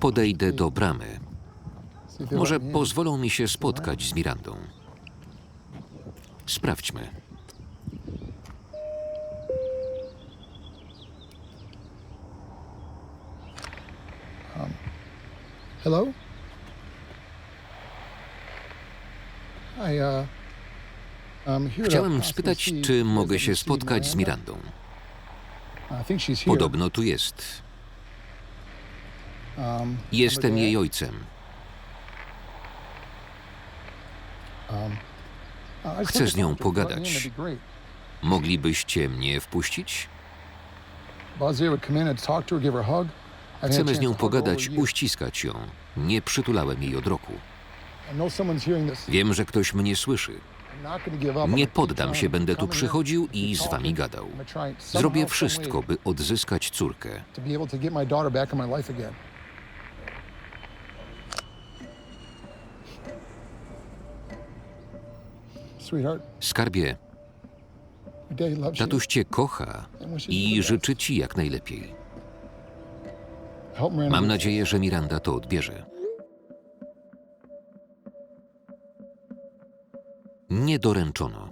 Podejdę do bramy. Może pozwolą mi się spotkać z Mirandą. Sprawdźmy. Hello? I, uh, Chciałem spytać, czy mogę się spotkać z. Mirandą. Podobno tu jest. Um, Jestem jej ojcem. Um, Chcę z nią pogadać. Moglibyście mnie wpuścić? Chcemy z nią pogadać, uściskać ją. Nie przytulałem jej od roku. Wiem, że ktoś mnie słyszy. Nie poddam się, będę tu przychodził i z wami gadał. Zrobię wszystko, by odzyskać córkę. Skarbie, tatuś cię kocha i życzy ci jak najlepiej. Mam nadzieję, że Miranda to odbierze. Nie doręczono.